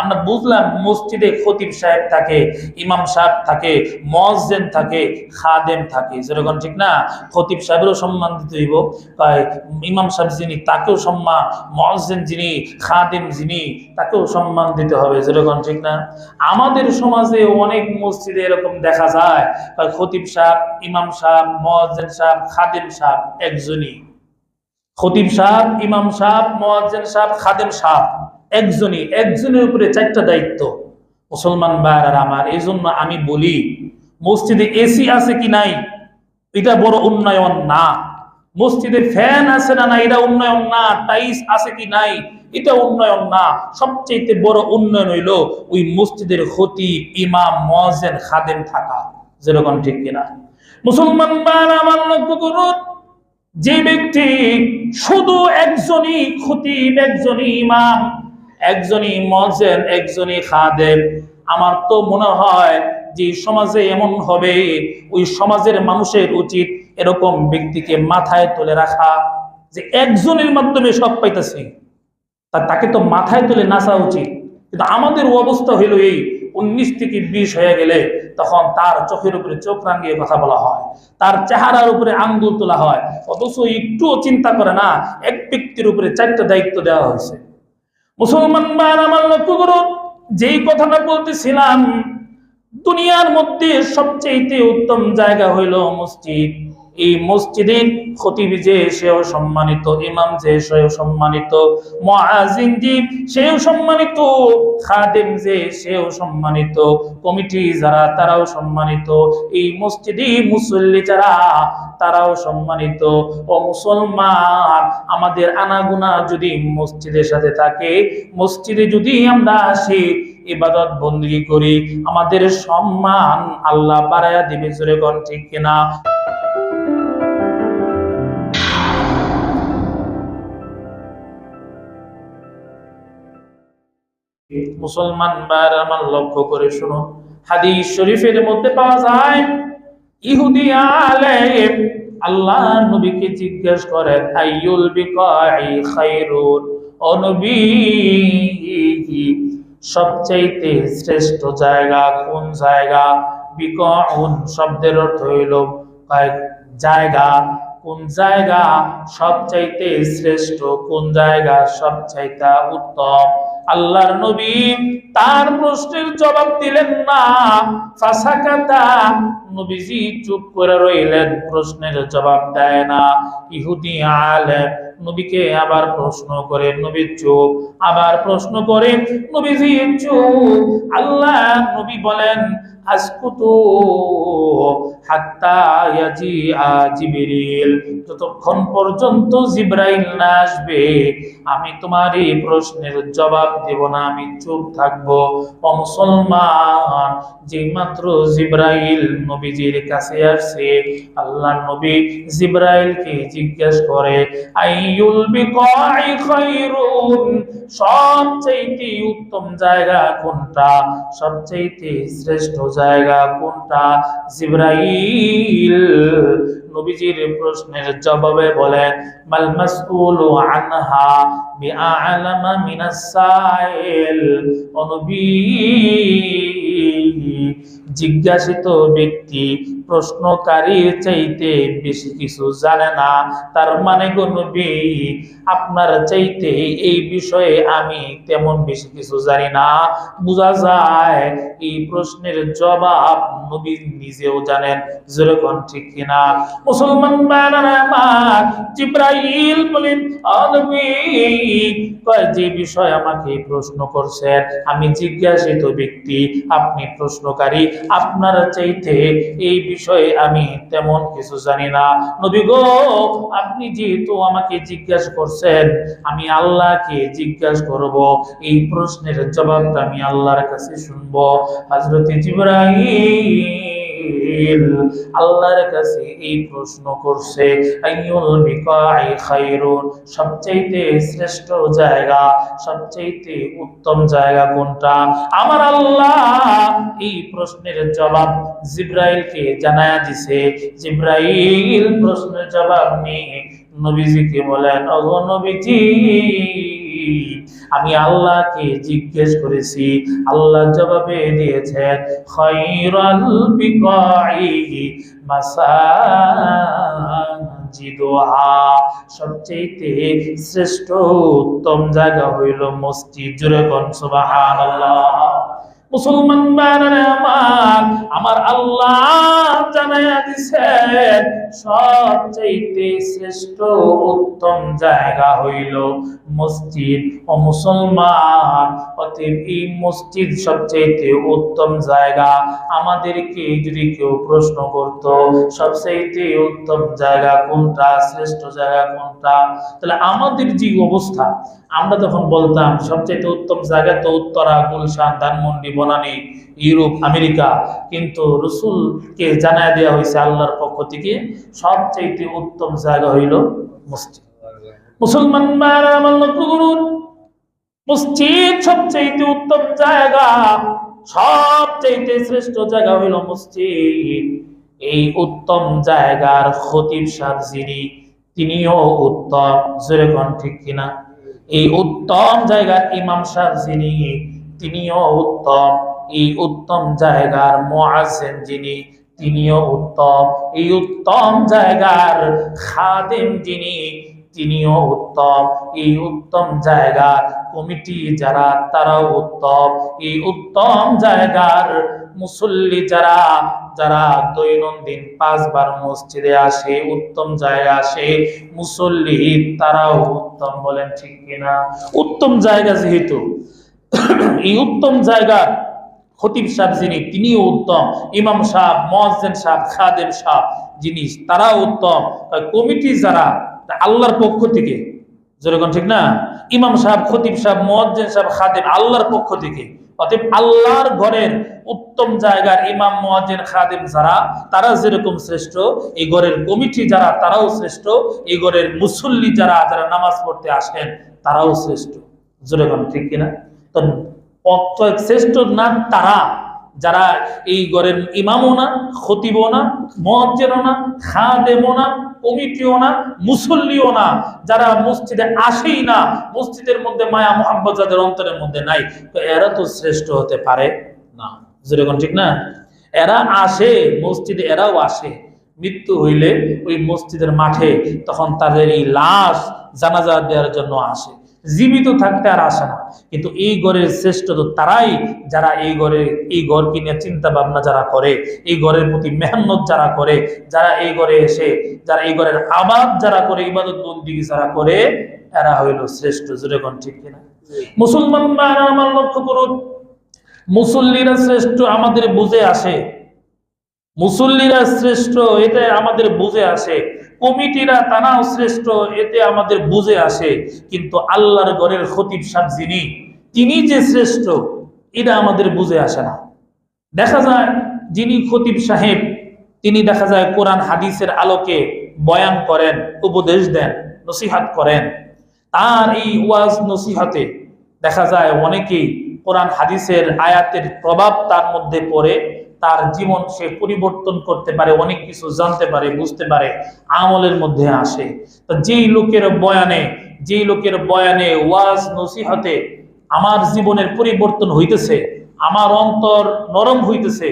আমরা বুঝলাম মসজিদে খতিব সাহেব থাকে, ইমাম সাহেব থাকে মসজেন থাকে, খাদেম থাকে। যেরকম ঠিক না? খতিব সাহেবেরও সম্মান দিতে হইব। ইমাম সাহেব যিনি, তাকেও সম্মান মসজেন যিনি, খাদেম যিনি, তাকেও সম্মান দিতে হবে। যেরকম ঠিক না? আমাদের সমাজে অনেক মসজিদে এরকম দেখা যায়। খতিব সাহেব, ইমাম সাহেব মসজেন সাহেব, খাদেম সাহেব, একজনই। খতিব সাহেব, ইমাম সাহেব, মোয়াজ্জেন সাহেব, খাদেম সাহেব। একজনই, একজনের উপরে চারটা দায়িত্ব। মুসলমান ভাইয়ার, আমার এই জন্য আমি বলি, মসজিদে এসি আছে কি নাই? এটা বড় উন্নয়ন না। মসজিদে ফ্যান আছে না না এটা উন্নয়ন না। টাইস আছে কি নাই? এটা উন্নয়ন না। সবচেয়ে বড় উন্নয়ন হইল ওই মসজিদের খতিব ইমাম মোয়াজ্জেন খাদেম থাকা। যেরকম ঠিক কিনা। মুসলমান ভাইয়ার, আমার লক্ষ্য করুন, যে ব্যক্তি শুধু একজনই খতিব, একজনই ইমাম একজনই মজেন একজনই খাদেম আমার তো মনে হয় যে সমাজে এমন হবে, ওই সমাজের মানুষের উচিত এরকম ব্যক্তিকে মাথায় তুলে রাখা, যে একজনের মাধ্যমে সব পাইতেছে। তা তাকে তো মাথায় তুলে নাচা উচিত। কিন্তু আমাদের অবস্থা হইল এই, উনিশ থেকে বিশ হয়ে গেলে তখন তার চোখের উপরে চোখ রাঙিয়ে কথা বলা হয়। তার চেহারার উপরে আঙ্গুল তোলা হয়। অথচ একটুও চিন্তা করে না, এক ব্যক্তির উপরে চারটা দায়িত্ব দেওয়া হয়েছে। মুসলমান ভাইয়ের, আমার লক্ষ্য করুন, যেই কথাটা বলতেছিলাম, দুনিয়ার মধ্যে সবচেয়ে উত্তম জায়গা হইল মসজিদ। এই মসজিদে খতিব যে সেও সম্মানিত, ইমাম যে সেও সম্মানিত মুয়াজিন জি সেও সম্মানিত, খাদেম যে সেও সম্মানিত, কমিটি যারা তারাও সম্মানিত, এই মসজিদে মুসল্লি যারা তারাও সম্মানিত। ও মুসলমান, আমাদের আনাগুনা যদি মসজিদের সাথে থাকে, মসজিদে যদি আমরা আসি, ইবাদত বন্দী করি, আমাদের সম্মান আল্লাহ বাড়ায়া দিবে, জোরে কোন ঠিক কিনা? মুসলমান বার আমার লক্ষ্য করে শুনো হাদিস শরীফের মধ্যে পাওয়া যায়, ইহুদি আলেম আল্লাহ নবীকে জিজ্ঞেস করেন, আইয়ুল বিকাই খায়রুন ও নবী, সবচাইতে শ্রেষ্ঠ জায়গা কোন জায়গা? বিকাউন শব্দের অর্থ হইল জায়গা কোন জায়গা সবচাইতে শ্রেষ্ঠ? কোন জায়গা সবচাইতে উত্তম? আল্লাহর নবী তার প্রশ্নের জবাব দিলেন না। ফাসাকাতা, নবীজি চুপ করে রইলেন, প্রশ্নের জবাব দেয় না। ইহুদি আলেম, নবীকে আবার প্রশ্ন করে, নবী চুপ, আবার প্রশ্ন করে, নবীজি চুপ। আল্লাহ নবী বলেন যতক্ষণ পর্যন্ত জিব্রাইল না আসবে, আমি তোমার এই প্রশ্নের জবাব দেব না, আমি চুপ থাকব। মুসলমান যে মাত্র জিব্রাইল নবীজির কাছে আসছে আল্লাহ নবী জিব্রাইলকে জিজ্ঞেস করে, আইয়ুল বিকাই সবচাইতে উত্তম জায়গা কোনটা? সবচাইতে শ্রেষ্ঠ জায়গা কোনটা? জিব্রাইল। নবীজির প্রশ্নের জবাবে বলেন মাল মাসউলু আনহা বিআলামা মিনাস সাইল। ও জিজ্ঞাসিত ব্যক্তি প্রশ্নকারীর চাইতে বেশি কিছু জানে না। তার মানে গো নবী, আপনার চাইতে এই বিষয়ে আমি তেমন বেশি কিছু জানি না। বোঝা যায়, এই প্রশ্নের জবাব নবী নিজেও জানেন, যেরকম ঠিক কিনা। মুসলমান জিব্রাইল বলেন "ও নবী, কয় যে বিষয় আমাকে প্রশ্ন করছেন? আমি জিজ্ঞাসিত ব্যক্তি, আপনি প্রশ্নকারী আপনার চাইতে এই বিষয়ে আমি তেমন কিছু জানি না। নবী গো, আপনি যেহেতু আমাকে জিজ্ঞাসা করছেন, আমি আল্লাহকে জিজ্ঞাসা করব। এই প্রশ্নের জবাবটা আমি আল্লাহর কাছে শুনব। হজরত জিবরাইল আল্লাহর কাছে এই প্রশ্ন করছে, আইয়ুল বিকাই খায়রুন সবচাইতে শ্রেষ্ঠ জায়গা, সবচাইতে উত্তম জায়গা কোনটা? আমার আল্লাহ এই প্রশ্নের জবাব জিব্রাইলকে জানায়া দিছে। জিব্রাইল প্রশ্নের জবাব নিয়ে নবীজিকে বলেন অগো নবীজি আমি আল্লাহকে জিজ্ঞেস করেছি, আল্লাহ জবাবে দিয়েছেন খৈরাল বিকাই মাসাজিদুহা। সবচেয়ে শ্রেষ্ঠ উত্তম জায়গা হইল মসজিদ। জুড়ে কোন, সুবহানাল্লাহ। মুসলমান আমার আমার আল্লাহ জানাইয়া দিছেন সবচাইতে শ্রেষ্ঠ উত্তম জায়গা হইল মসজিদ ও মুসলমান। অতএব এই মসজিদ সবচাইতে উত্তম জায়গা। আমাদেরকে যদি কেউ প্রশ্ন করত, সবচাইতে উত্তম জায়গা কোনটা, শ্রেষ্ঠ জায়গা কোনটা? তাহলে আমাদের যে অবস্থা, আমরা তখন বলতাম, সবচাইতে উত্তম জায়গা তো উত্তরা, গুলশান, ধানমন্ডি, বনানী, ইউরোপ, আমেরিকা। কিন্তু রসুলকে জানায় দেওয়া হয়েছে আল্লাহর পক্ষ থেকে, সবচাইতে উত্তম জায়গা হইল মসজিদ। মুসলমান ভাইয়েরা আমার লক্ষ্য করুন। মসজিদ সবচাইতে উত্তম জায়গা, সবচাইতে শ্রেষ্ঠ জায়গা হইল মসজিদ। এই উত্তম জায়গার খতিব সাহেব যিনি, তিনিও উত্তম। জোরে কোন ঠিক কিনা? এই উত্তম জায়গার ইমাম সাহেব যিনি, তিনিও উত্তম। এই উত্তম জায়গার মুয়াজ্জিন যিনি, তিনিও উত্তম। এই উত্তম জায়গার খাদেম যিনি তিনিও উত্তম। এই উত্তম জায়গার কমিটি যারা, তারাও উত্তম। এই উত্তম জায়গার মুসল্লি যারা যারা দৈনন্দিন পাঁচবার মসজিদে আসে, উত্তম জায়গা আসে, মুসল্লি তারাও উত্তম বলেন ঠিক কিনা? উত্তম জায়গা যেহেতু, এই উত্তম জায়গার খতিব সাহেব যিনি, তিনিও উত্তম। ইমাম সাহেব মহাজেন সাহেব, খাদেম সাহেব, যিনি, তারাও উত্তম। কমিটি যারা আল্লাহর পক্ষ থেকে যেরকম ঠিক না? ইমাম সাহেব, খতিব সাহেব মহাজেন সাহেব, খাদেম, আল্লাহর পক্ষ থেকে। অতএব আল্লাহর ঘরের উত্তম জায়গার ইমাম মহাজেন খাদেম যারা, তারা যেরকম শ্রেষ্ঠ, এই ঘরের কমিটি যারা, তারাও শ্রেষ্ঠ। এই ঘরের মুসল্লি যারা যারা নামাজ পড়তে আসেন, তারাও শ্রেষ্ঠ। যেরকম ঠিক কিনা? তো শ্রেষ্ঠ না, তারা যারা এই ঘরের ইমামও না, খতিবও না মহাজেনও না, খাদেমও না, কমিটিও না, মুসল্লিও না, যারা মসজিদে আসেই না, মসজিদের মধ্যে মায়া মোহাম্মদ যাদের অন্তরের মধ্যে নাই, তো এরা তো শ্রেষ্ঠ হতে পারে না। যেরকম ঠিক না? এরা আসে, মসজিদে এরাও আসে। মৃত্যু হইলে ওই মসজিদের মাঠে তখন তাদের এই লাশ জানাজা দেওয়ার জন্য আসে। জীবিত থাকতে আর আসে না। কিন্তু এই ঘরের শ্রেষ্ঠ তো তারাই, যারা এই ঘরে, এই ঘরকে নিয়ে চিন্তা ভাবনা যারা করে, এই ঘরের প্রতি মেহনত যারা করে, যারা এই ঘরে এসে, যারা এই ঘরের আবাদ যারা করে, ইবাদত বন্দিগি যারা করে, এরা হইল শ্রেষ্ঠ। যেরকম ঠিক কিনা? মুসলমান আমার লক্ষ্য করুন, মুসল্লিরা শ্রেষ্ঠ আমাদের বুঝে আসে মুসল্লিরা শ্রেষ্ঠ, এতে আমাদের বুঝে আসে। কমিটিরা তারাও শ্রেষ্ঠ, এতে আমাদের বুঝে আসে। কিন্তু আল্লাহর ঘরের খতিব সাহেব যিনি, তিনি যে শ্রেষ্ঠ, এটা আমাদের বুঝে আসে না। দেখা যায়, যিনি খতিব সাহেব, তিনি দেখা যায় কোরআন হাদিসের আলোকে বয়ান করেন, উপদেশ দেন, নসিহাত করেন। তার এই ওয়াজ নসিহাতে দেখা যায় অনেকেই কোরআন হাদিসের আয়াতের প্রভাব তার মধ্যে পড়ে। তার জীবন সে পরিবর্তন করতে পারে, অনেক কিছু জানতে পারে, বুঝতে পারে, আমলের মধ্যে আসে। তো যেই লোকের বয়ানে, যেই লোকের বয়ানে ওয়াজ, নসিহতে আমার জীবনের পরিবর্তন হইতেছে, আমার অন্তর নরম হইতেছে,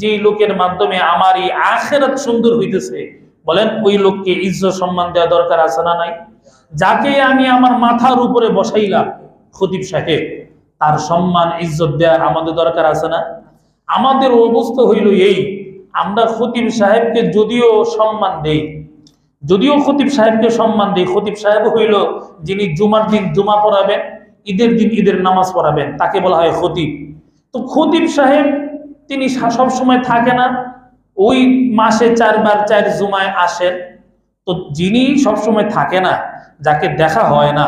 যেই লোকের মাধ্যমে আমার এই আখেরাত সুন্দর হইতেছে, বলেন ওই লোককে ইজ্জত সম্মান দেওয়া দরকার আছে না নাই? যাকে আমি আমার মাথার উপরে বসাইলাম, খতিব সাহেব, তার সম্মান, ইজ্জত দেওয়ার আমাদের দরকার আছে না? আমাদের অবস্থা হইল এই। আমরা খতিব সাহেবকে যদিও সম্মান দেই। যদিও খতিব সাহেবকে সম্মান দেই। খতিব সাহেব হইল যিনি জুমার দিন জুমা পড়াবেন, ঈদের দিন ঈদের নামাজ পড়াবেন, তাকে বলা হয় খতিব। তো খতিব সাহেব, তিনি সব সময় থাকে না, ওই মাসে চারবার চার জুমায় আসেন। তো যিনি সবসময় থাকে না, যাকে দেখা হয় না,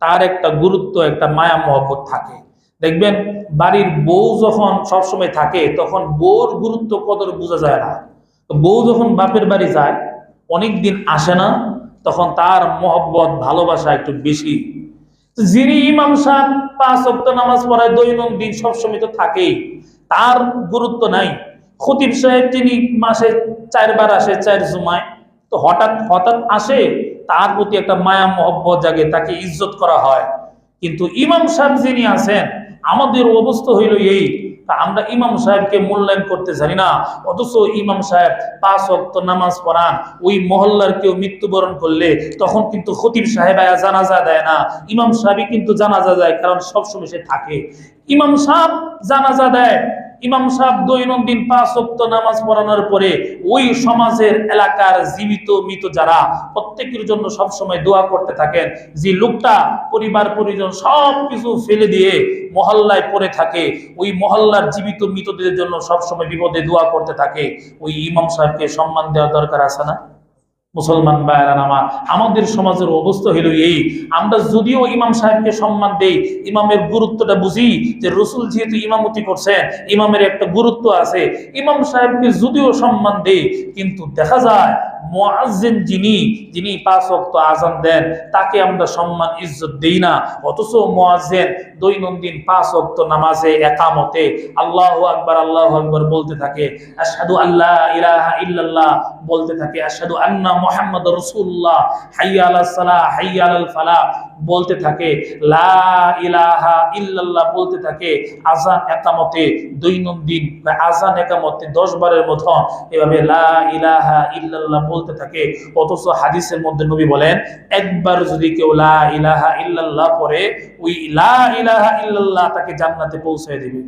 তার একটা গুরুত্ব, একটা মায়া মহব্বত থাকে। দেখবেন, বাড়ির বউ যখন সবসময় থাকে, তখন বউর গুরুত্ব কদর বোঝা যায় না। বউ যখন বাপের বাড়ি যায় অনেক দিন আসে না, তখন তার মহব্বত, ভালোবাসা একটু বেশি। যিনি ইমাম সাহেব পাঁচ অক্ট নামাজ পড়ায় দৈনন্দিন সবসময় তো থাকেই, তার গুরুত্ব নাই। খতিব সাহেব তিনি মাসে চারবার আসে, চার জুমায়, তো হঠাৎ হঠাৎ আসে, তার প্রতি একটা মায়া, মহব্বত জাগে, তাকে ইজ্জত করা হয়। কিন্তু ইমাম সাহেব যিনি আছেন আমাদের অবস্থা হইল এই। তা আমরা ইমাম সাহেবকে মূল্যায়ন করতে জানি না। অথচ ইমাম সাহেব পাঁচ অক্ত নামাজ পড়ান, ওই মহল্লার কেউ মৃত্যুবরণ করলে তখন কিন্তু খতিব সাহেব জানাজা দেয় না। ইমাম সাহেবই কিন্তু জানাজা দেয়, কারণ সবসময় সে থাকে। ইমাম সাহেব জানাজা দেয় ইমাম সাহেব দৈনন্দিন পাঁচ অক্ত নামাজ পড়ানোর পরে ওই সমাজের এলাকার জীবিত, মৃত যারা, প্রত্যেকের জন্য সবসময় দোয়া করতে থাকেন। যে লোকটা, পরিবার, পরিজন সব কিছু ফেলে দিয়ে মহল্লায় পড়ে থাকে, ওই মহল্লার জীবিত, মৃতদের জন্য সবসময় বিপদে দোয়া করতে থাকে। ওই ইমাম সাহেবকে সম্মান দেওয়া দরকার আছে না? মুসলমান ভাইয়েরা আমার আমাদের সমাজের অবস্থা হলো এই। আমরা যদিও ইমাম সাহেবকে সম্মান দেই, ইমামের গুরুত্বটা বুঝি যে রসুল যেহেতু ইমামতি করছেন, ইমামের একটা গুরুত্ব আছে। ইমাম সাহেবকে যদিও সম্মান দেই, কিন্তু দেখা যায় মুয়াজ্জিন যিনি যিনি পাঁচ ওয়াক্ত আজান দেন, তাকে আমরা সম্মান, ইজ্জত দিই না। অথচ মুয়াজ্জিন দৈনন্দিন পাঁচ ওয়াক্ত নামাজে, একামতে আল্লাহ আকবার আল্লাহ আকবার বলতে থাকে, আশহাদু আল্লাহ ইলাহা ইল্লাল্লাহ বলতে থাকে, আশহাদু আন্না মুহাম্মাদ রাসূলুল্লাহ হাইয়া আলাস সালাহ হাইয়া আলাল ফালাহ বলতে থাকে, লা ইলাহা ইল্লাল্লাহ বলতে থাকে আজান একামতে, দৈনন্দিন আজান একামতে, দশ বারের মতো এভাবে লা ইলাহা ইল্লাল্লাহ বলতে থাকে। অথচ হাদিসের মধ্যে নবী বলেন, একবার যদি কেউ লা ইলাহা ইল্লাল্লাহ পড়ে, ওই লা ইলাহা ইল্লাল্লাহ তাকে জান্নাতে পৌঁছে দিবে।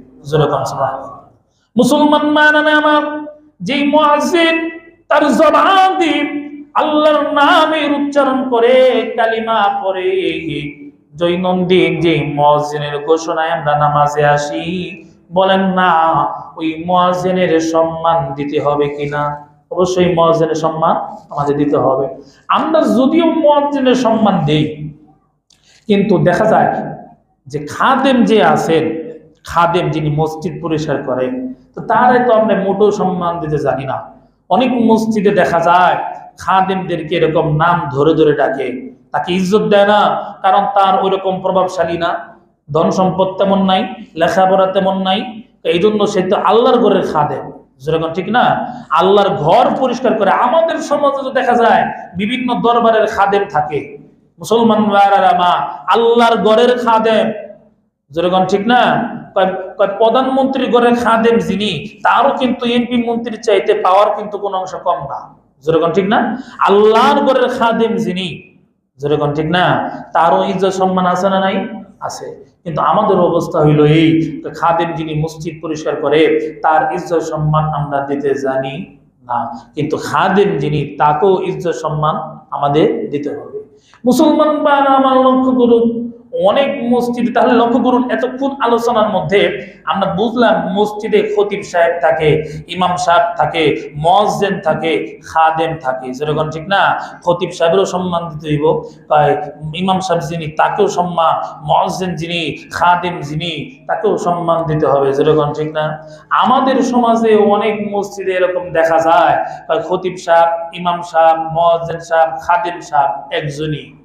মুসলমান মানে আমার যেই মুয়াজ্জিন, তার জবান দিয়ে আল্লাহর নামের উচ্চারণ করে, কালিমা পড়ে। দৈনন্দিন যে মুয়াজ্জিনের ঘোষণায় আমরা নামাজে আসি, বলেন না, ওই মুয়াজ্জিনের সম্মান দিতে হবে কিনা? অবশ্যই মুয়াজ্জিনের সম্মান আমাদের দিতে হবে। আমরা যদিও মুয়াজ্জিনের সম্মান দেই, কিন্তু দেখা যায় যে খাদেম যে আছেন, খাদেম যিনি মসজিদ পরিষ্কার করে তো তারাই তো আমরা মোটেও সম্মান দিতে জানি না। অনেক মসজিদে দেখা যায় খাদেমদেরকে এরকম নাম ধরে ধরে ডাকে, তাকে ইজ্জত দেয় না, কারণ তার ওইরকম প্রভাবশালী না। ধন সম্পদ তেমন নাই, লেখাপড়া তেমন নাই এই জন্য সে তো আল্লাহর ঘরের খাদেম। যেরকম ঠিক না? আল্লাহর ঘর পরিষ্কার করে আমাদের সমাজে দেখা যায়, বিভিন্ন দরবারের খাদেম থাকে। মুসলমান মা, আল্লাহর ঘরের খাদেম। যেরকম ঠিক না? প্রধানমন্ত্রীর ঘরের খাদেম যিনি, তারও কিন্তু এমপি মন্ত্রীর চাইতে পাওয়ার কিন্তু কোনো অংশ কম না। যেরকম ঠিক না? আল্লাহর ঘরের খাদেম যিনি যেরকম ঠিক না? তারও ইজ্জত সম্মান আছে না নাই? আছে। কিন্তু আমাদের অবস্থা হইল এই খাদেম যিনি মসজিদ পরিষ্কার করে, তার ইজ্জত সম্মান আমরা দিতে জানি না। কিন্তু খাদেম যিনি, তাকেও ইজ্জত সম্মান আমাদের দিতে হবে। মুসলমান বা আমার লক্ষ্য করুন অনেক মসজিদে, তাহলে লক্ষ্য করুন এতক্ষণ আলোচনার মধ্যে আমরা বুঝলাম মসজিদে খতিব সাহেব থাকে, ইমাম সাহেব থাকে মসজেন থাকে, খাদেম থাকে। যেরকম ঠিক না? খতিব সাহেবেরও সম্মান দিতে হইব। ইমাম সাহেব যিনি, তাকেও সম্মান মসজেন যিনি, খাদেম যিনি, তাকেও সম্মান দিতে হবে। যেরকম ঠিক না? আমাদের সমাজে অনেক মসজিদে এরকম দেখা যায়। খতিব সাহেব, ইমাম সাহেব মসজেন সাহেব, খাদেম সাহেব একজনই।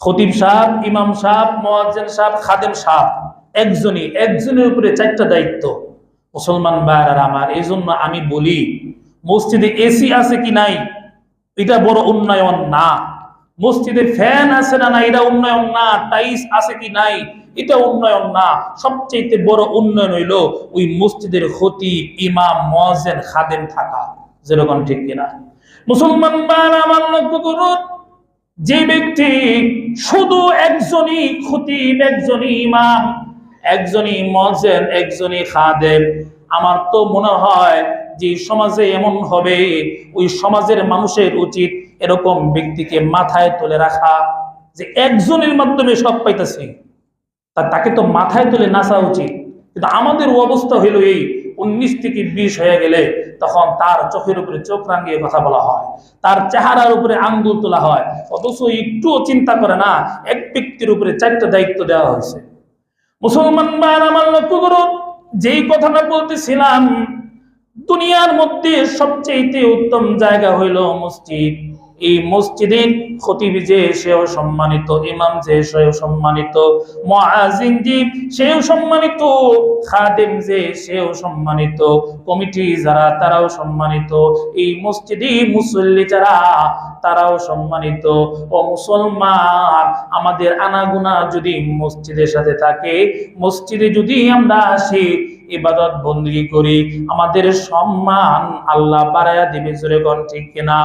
খতিব সাহেব, ইমাম সাহেব, মোয়াজ্জেন সাহেব, খাদেম সাহেব, একজনই, একজনের উপরে চারটা দায়িত্ব। মুসলমান ভাইয়ার, আমার এই জন্য আমি বলি, মসজিদে এসি আছে কি নাই? এটা বড় উন্নয়ন না। মসজিদে ফ্যান আছে না না এটা উন্নয়ন না। টাইস আছে কি নাই? এটা উন্নয়ন না। সবচেয়ে বড় উন্নয়ন হইল ওই মসজিদের খতি ইমাম, মোয়াজ্জেন, খাদেম থাকা। যেরকম ঠিক কিনা। মুসলমান ভাইয়ার, আমার লক্ষ্য করুন যে ব্যক্তি শুধু একজনই খতিব, একজনই ইমাম, একজনই মজেন একজনই খাদেম, আমার তো মনে হয় যে সমাজে এমন হবে, ওই সমাজের মানুষের উচিত এরকম ব্যক্তিকে মাথায় তুলে রাখা যে একজনের মাধ্যমে সব পাইতেছে। তাকে তো মাথায় তুলে নাচা উচিত। কিন্তু আমাদের অবস্থা হইল এই উনিশ থেকে বিশ হয়ে গেলে তখন তার চোখের উপরে চোখ রাঙিয়ে কথা বলা হয়। তার চেহারার উপরে আঙ্গুল তোলা হয়। অথচ একটুও চিন্তা করে না, এক ব্যক্তির উপরে চারটা দায়িত্ব দেওয়া হয়েছে। মুসলমান ভাইয়ের, আমার লক্ষ্য করুন, যেই কথাটা বলতেছিলাম, দুনিয়ার মধ্যে সবচেয়ে উত্তম জায়গা হইল মসজিদ। এই মসজিদের খতিব যে সেও সম্মানিত, ইমাম যে সেও সম্মানিত মুয়াজিন জি সেও সম্মানিত, খাদেম যে সেও সম্মানিত, কমিটি যারা তারাও সম্মানিত, এই মসজিদে মুসল্লি যারা তারাও সম্মানিত। ও মুসলমান, আমাদের আনাগুনা যদি মসজিদের সাথে থাকে, মসজিদে যদি আমরা আসি, ইবাদত বন্দী করি, আমাদের সম্মান আল্লাহ বাড়ায়া দিবে, জোরে ঠিক কিনা?